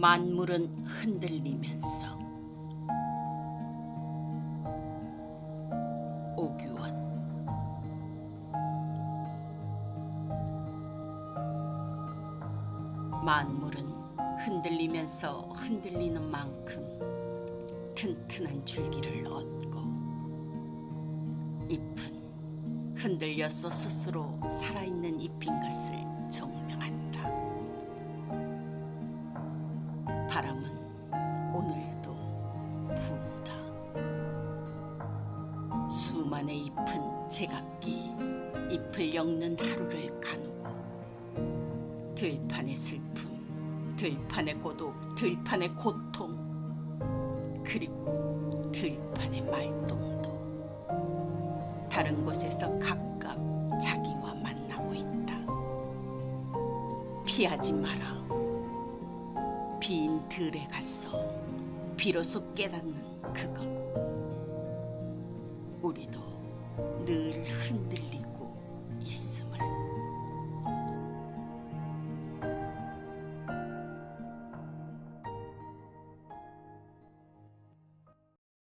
만물은 흔들리면서. 오규원. 만물은 흔들리면서 흔들리는 만큼 튼튼한 줄기를 얻고 잎은 흔들려서 스스로 살 바람은 오늘도 분다. 수만의 잎은 제각기 잎을 엮는 하루를 가누고 들판의 슬픔, 들판의 고독, 들판의 고통, 그리고 들판의 말동도 다른 곳에서 각각 자기와 만나고 있다. 피하지 마라. 빈 들에 가서 비로소 깨닫는 그것. 우리도 늘 흔들리